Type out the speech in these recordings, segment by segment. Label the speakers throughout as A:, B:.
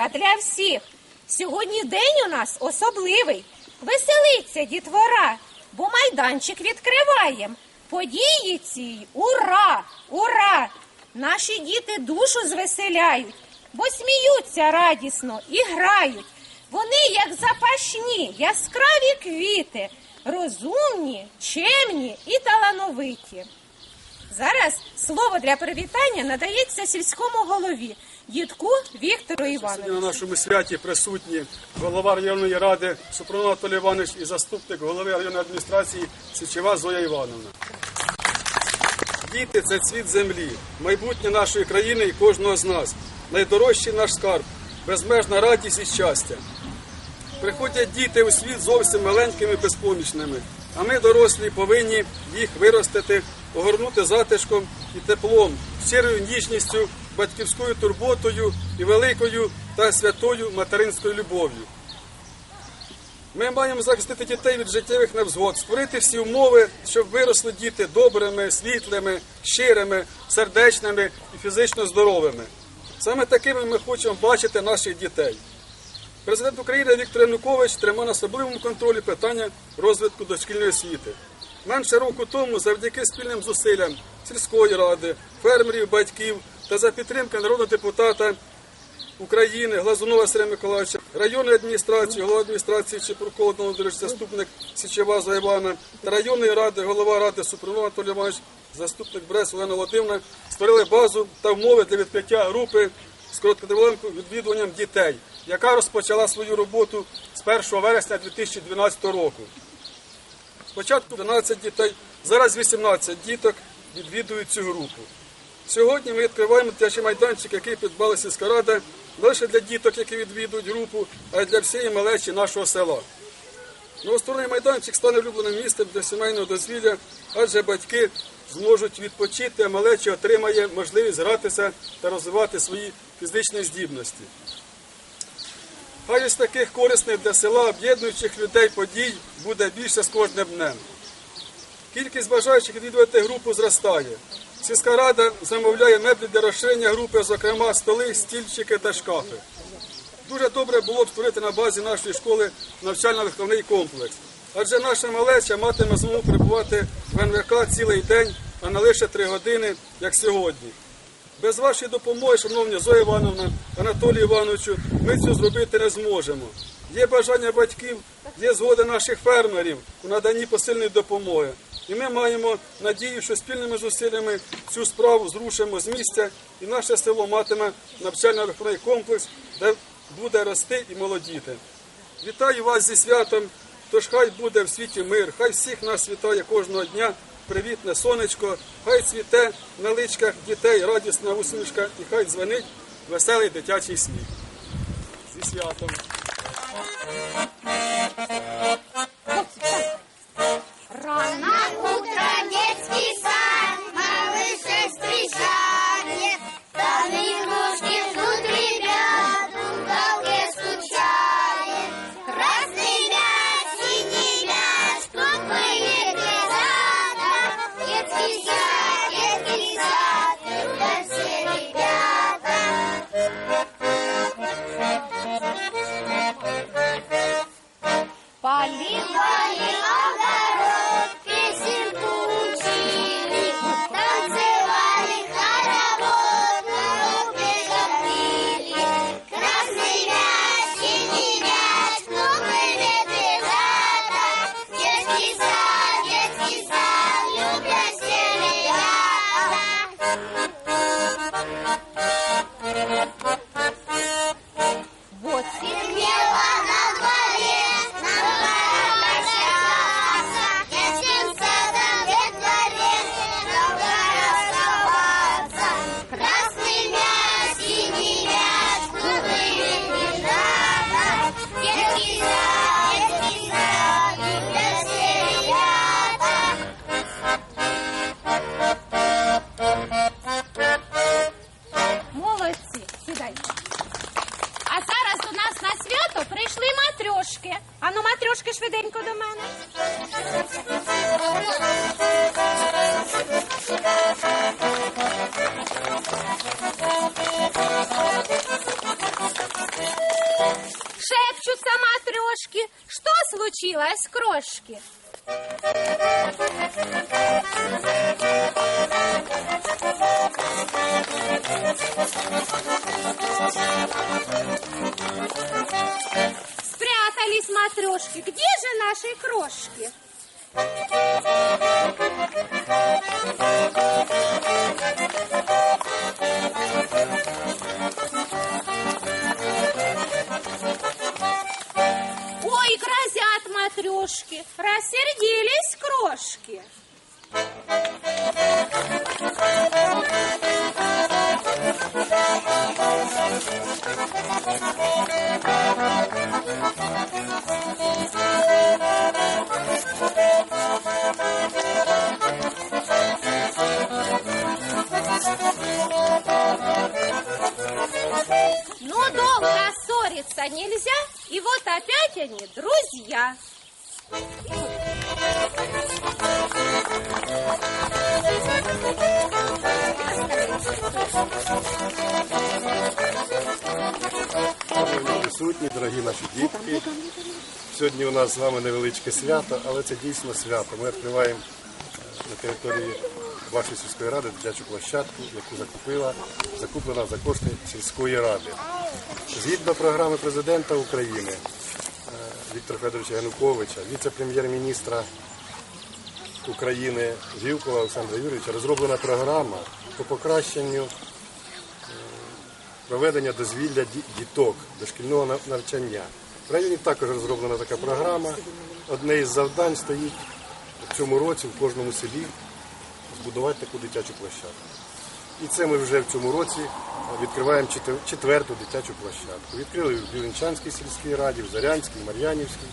A: музика для всіх. Сьогодні день у нас особливий. Веселиться дітвора, бо майданчик відкриваєм. Події цій ура! Ура! Наші діти душу звеселяють, бо сміються радісно і грають. Вони, як запашні, яскраві квіти, розумні, чемні і талановиті. Зараз слово для привітання надається сільському голові дідку Віктору Івановичу.
B: На нашому святі присутні голова районної ради Супрун Анатолій Іванович і заступник голови районної адміністрації Січева Зоя Івановна. Діти це цвіт землі, майбутнє нашої країни і кожного з нас. Найдорожчий наш скарб, безмежна радість і щастя. Приходять діти у світ зовсім маленькими, безпомічними, а ми, дорослі, повинні їх виростити, огорнути затишком і теплом, щирою ніжністю, батьківською турботою і великою та святою материнською любов'ю. Ми маємо захистити дітей від життєвих невзгод, створити всі умови, щоб виросли діти добрими, світлими, щирими, сердечними і фізично здоровими. Саме такими ми хочемо бачити наших дітей. Президент України Віктор Янукович тримав на особливому контролі питання розвитку дошкільної освіти. Менше року тому, завдяки спільним зусиллям сільської ради, фермерів, батьків та за підтримки народного депутата України Глазунова Сергія Миколаївича, районної адміністрації, голова адміністрації Чепуркова Володимирович, заступник Січева Івана та районної ради, голова ради Супрунова Анатолій Іванович, заступник Брес Олена Володимирівна створили базу та умови для відкриття групи з короткотривалим відвідуванням дітей, яка розпочала свою роботу з 1 вересня 2012 року. Спочатку 12 дітей, зараз 18 діток відвідують цю групу. Сьогодні ми відкриваємо дитячий майданчик, який придбала сільська рада не лише для діток, які відвідують групу, а й для всієї малечі нашого села. Новостворений майданчик стане улюбленим місцем для сімейного дозвілля, адже батьки зможуть відпочити, а малечі отримає можливість гратися та розвивати свої фізичні здібності. Хай із таких корисних для села об'єднуючих людей подій буде більше з кожним днем. Кількість бажаючих відвідувати групу зростає. Сільська рада замовляє меблі для розширення групи, зокрема столи, стільчики та шкафи. Дуже добре було б створити на базі нашої школи навчально-виховний комплекс. Адже наша малеча матиме змогу перебувати в НВК цілий день, а не лише три години, як сьогодні. Без вашої допомоги, шановні Зоя Івановна, Анатолій Івановичу, ми цього зробити не зможемо. Є бажання батьків, є згода наших фермерів у наданні посильної допомоги. І ми маємо надію, що спільними зусиллями цю справу зрушимо з місця, і наше село матиме навчально-виховний комплекс, де буде рости і молодіти. Вітаю вас зі святом, тож хай буде в світі мир, хай всіх нас вітає кожного дня привітне сонечко, хай цвіте на личках дітей радісна усмішка і хай дзвонить веселий дитячий сміх. Зі святом!
A: Матрьошки. Ану, матрьошки швиденько до мене. Шепчутся матрешки. Что случилось, крошки? Спрятались матрешки. Где же наши крошки? Ссориться нельзя, и вот опять они друзья.
C: Присутні, дорогі наші дітки. Сьогодні у нас з вами невеличке свято, але це дійсно свято. Ми відкриваємо е, на території вашої сільської ради дитячу площадку, яку закупила, закуплена за кошти сільської ради. Згідно програми президента України е, Віктора Федоровича Януковича, віце-прем'єр-міністра України Вілкова Олександра Юрійовича, розроблена програма по покращенню проведення дозвілля діток дошкільного навчання. В районі також розроблена така програма. Одне із завдань стоїть в цьому році в кожному селі збудувати таку дитячу площадку. І це ми вже в цьому році відкриваємо четверту дитячу площадку. Відкрили в Білинчанській сільській раді, в Зарянській, Мар'янівській.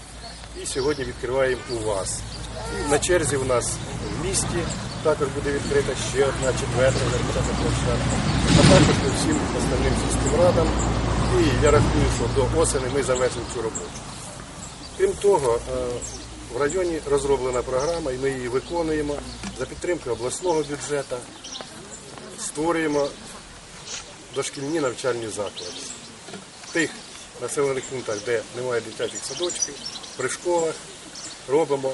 C: І сьогодні відкриваємо у вас. І на черзі в нас в місті також буде відкрита ще одна четверта дитяча площадка. А також по всім основним сільським радам. І я рахую, що до осені ми завершимо цю роботу. Крім того, е, в районі розроблена програма, і ми її виконуємо за підтримки обласного бюджету. Створюємо дошкільні навчальні заклади. В тих населених пунктах, де немає дитячих садочків, при школах робимо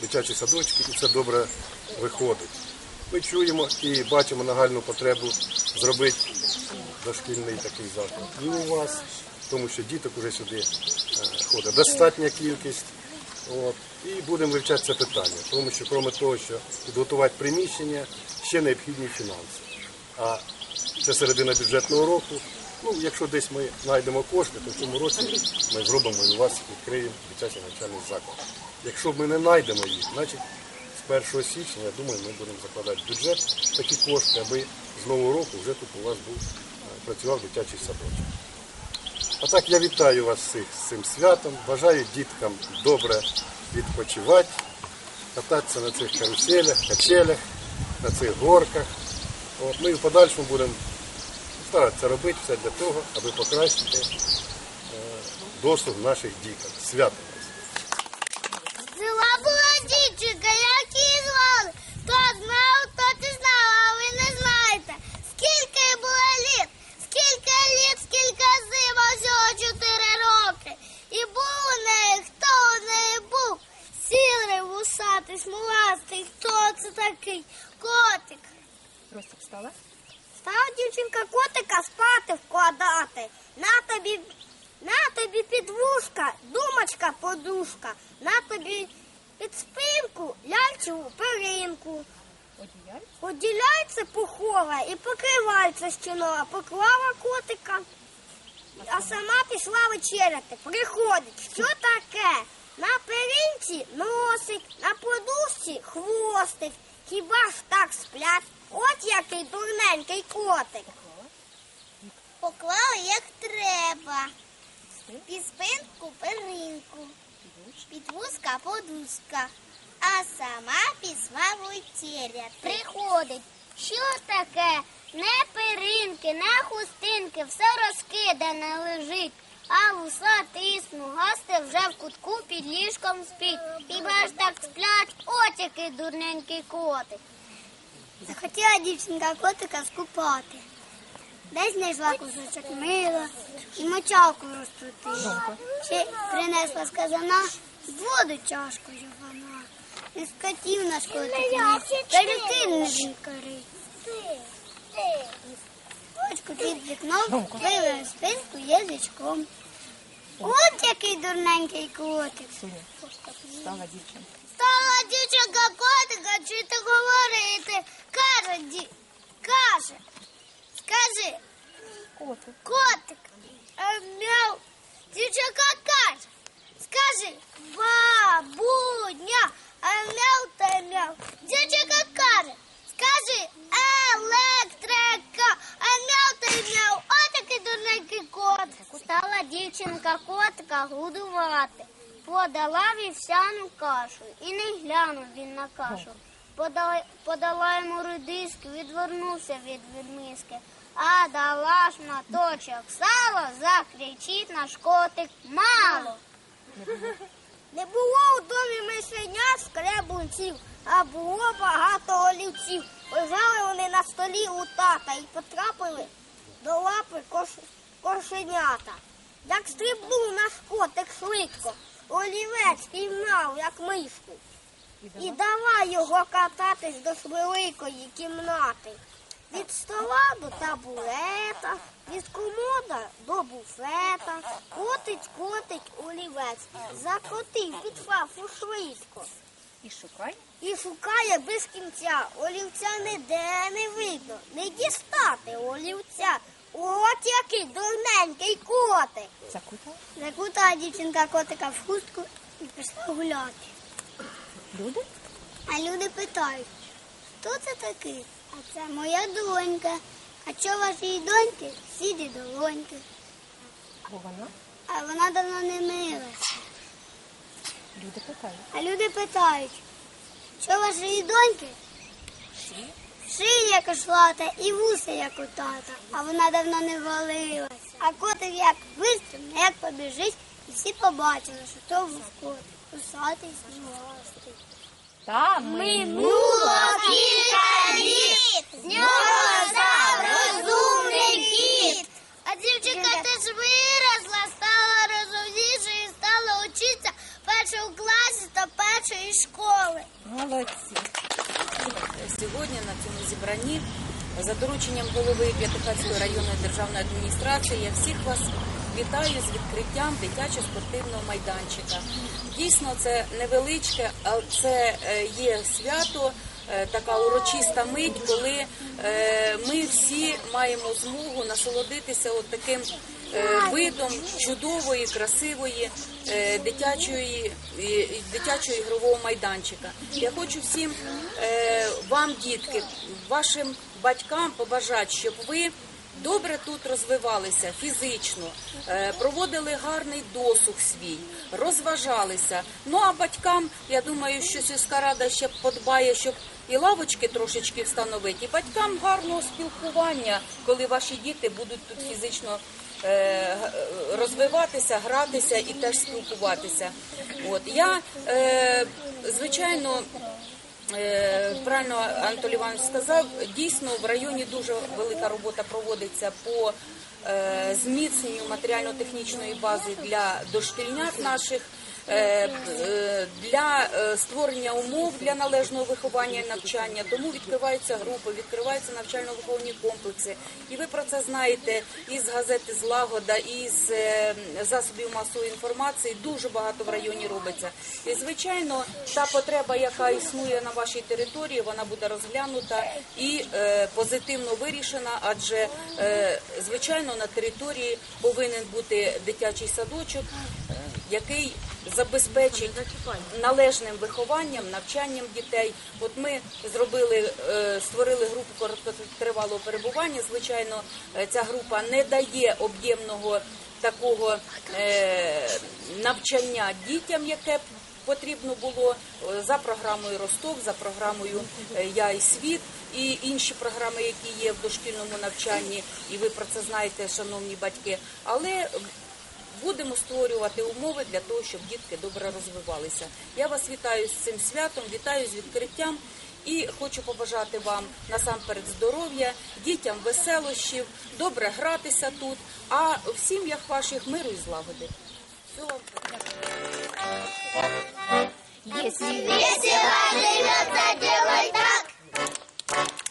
C: дитячі садочки, і це добре виходить. Ми чуємо і бачимо нагальну потребу зробити дошкільний такий заклад. І у вас, тому що діток уже сюди е, ходить достатня кількість. От. І будемо вивчати це питання, тому що крім того, що підготувати приміщення, ще необхідні фінанси. А це середина бюджетного року. Ну, якщо десь ми знайдемо кошти, то в цьому році ми зробимо і у вас відкриємо дитячий навчальний заклад. Якщо ми не знайдемо їх, значить з 1 січня, я думаю, ми будемо закладати в бюджет такі кошти, аби з нового року вже тут у вас був е, працював дитячий садочок. А так я вітаю вас всіх з цим святом. Бажаю діткам добре відпочивати, кататися на цих каруселях, качелях, на цих горках. От, ми в подальшому будемо старатися робити все для того, аби покращити е, досуг наших діток. Свято нас.
D: Жила була дівчинка, як її звали. Хто знав, то ти знав, а ви не знаєте. Скільки було літ, скільки літ, скільки зима, всього чотири роки. І був у неї, хто у неї був? Сірий, вусатий, смугастий, хто це такий? Котик.
A: Ростик встала?
D: Стала дівчинка котика спати вкладати. На тобі, на тобі підвушка, думочка, подушка, на тобі під спинку ляльчеву перинку.
A: Одіяль.
D: Оділяється пухова і покривається стінова, поклала котика, а сама пішла вечеряти. Приходить, що таке? На перинці носик, на подушці хвостик. Хіба ж так сплять? От який дурненький котик. Поклала як треба. Під спинку перинку, під вузка подушка, а сама пішла вечеряти. Приходить. Що таке? Не перинки, не хустинки, все розкидане лежить. а вусатий смугастий вже в кутку під ліжком спить. Хіба ж так сплять, от який дурненький котик. Захотіла дівчинка котика скупати. Десь знайшла кусочок мила і мочалку розпустила. Ще принесла з казана воду чашкою вона. Не скотів наш котик, та руки не він корить. Очку під вікном вивели спинку язичком. От який дурненький котик.
A: Стала дівчинка.
D: Стала дівчинка котика чути говорити. Каже, ді... каже, скажи,
A: Котик.
D: котик, а мяу. Дівчинка каже, скажи, бабуня, а мяу та мяу. Дівчинка каже, скажи, електрика, а мяу та мяу. От такий дурненький котик. Стала дівчинка котика годувати. Подала вівсяну кашу і не глянув він на кашу. Подала, подала йому редиски, відвернувся від відмиски. А дала ж моточок сало, закричить наш котик мало. Не було у домі мишеня скребунців, а було багато олівців. Лежали вони на столі у тата і потрапили до лапи кош... кошенята. Як стрибнув наш котик швидко, олівець піймав, як мишку. І давай його кататись до великої кімнати. Від стола до табурета, від комода до буфета. Котить, котить олівець, закотив під фафу швидко.
A: І шукай.
D: І шукає без кінця. Олівця ніде не видно, не дістати олівця. От який дурненький котик.
A: Закутала.
D: Закутала дівчинка котика в хустку і пішла гуляти.
A: Люди?
D: А люди питають, хто це такий? А це моя донька. А що вашій доньки? Сіді долоньки.
A: Бо вона.
D: А вона давно не милася.
A: Люди питають.
D: А люди питають, що вашої доньки? Шия кошлата і вуса, як у тата, а вона давно не валилась. А котик як вистрибне, як побіжить, і всі побачили, що то був котик, кусатий смугастий.
A: Та
D: Минуло кілька літ, з нього став розумний кіт. А дівчинка теж виросла, стала розумніше і стала учитися першого класі та першої школи.
A: Молодці.
E: Сьогодні зібрані за дорученням голови П'ятихатської районної державної адміністрації я всіх вас вітаю з відкриттям дитячо-спортивного майданчика. Дійсно, це невеличке, але це е, є свято, е, така урочиста мить, коли ми всі маємо змогу насолодитися от таким е, видом чудової, красивої е, дитячої, е, дитячого ігрового майданчика. Я хочу всім е, вам, дітки, вашим батькам побажати, щоб ви. Добре тут розвивалися фізично, е, проводили гарний досуг свій, розважалися. Ну а батькам, я думаю, що сільська рада ще подбає, щоб і лавочки трошечки встановити, і батькам гарного спілкування, коли ваші діти будуть тут фізично е, розвиватися, гратися і теж спілкуватися. От я е, звичайно. Е, Правильно Анатолій Іванович сказав, дійсно в районі дуже велика робота проводиться по е, зміцненню матеріально-технічної бази для дошкільнят наших, для е, створення умов для належного виховання і навчання. Тому відкриваються групи, відкриваються навчально-виховні комплекси. І ви про це знаєте із газети Злагода, із е, засобів масової інформації. Дуже багато в районі робиться. І звичайно, та потреба, яка існує на вашій території, вона буде розглянута і е, позитивно вирішена, адже е, звичайно на території повинен бути дитячий садочок, е, який забезпечить належним вихованням, навчанням дітей. От ми зробили, е, створили групу короткотривалого перебування. Звичайно, е, ця група не дає об'ємного такого е, навчання дітям, яке б потрібно було за програмою Ростов, за програмою Я і світ і інші програми, які є в дошкільному навчанні, і ви про це знаєте, шановні батьки. Але будемо створювати умови для того, щоб дітки добре розвивалися. Я вас вітаю з цим святом, вітаю з відкриттям. І хочу побажати вам насамперед здоров'я, дітям веселощів, добре гратися тут, а в сім'ях ваших миру і злагоди. Всього вам
F: Если
A: Весело живется, делай так.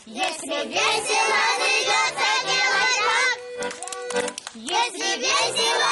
A: Если весело живется, делай так. Если весело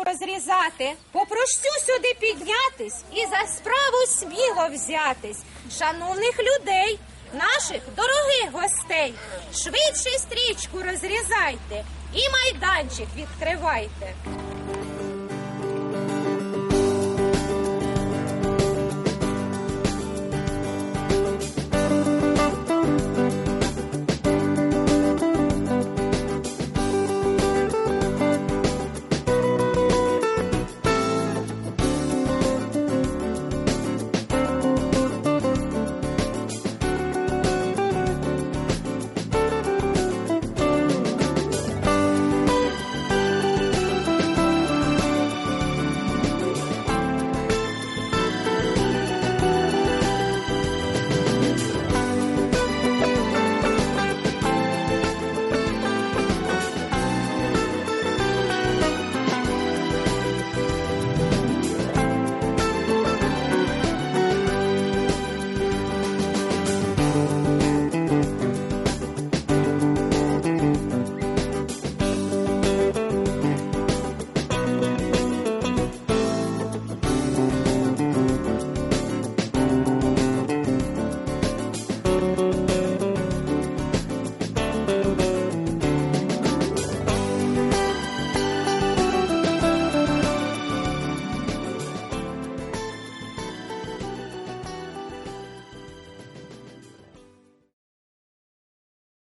F: Треба розрізати, попрощу сюди піднятись і за справу сміло взятись. Шановних людей, наших дорогих гостей, швидше стрічку розрізайте і майданчик відкривайте.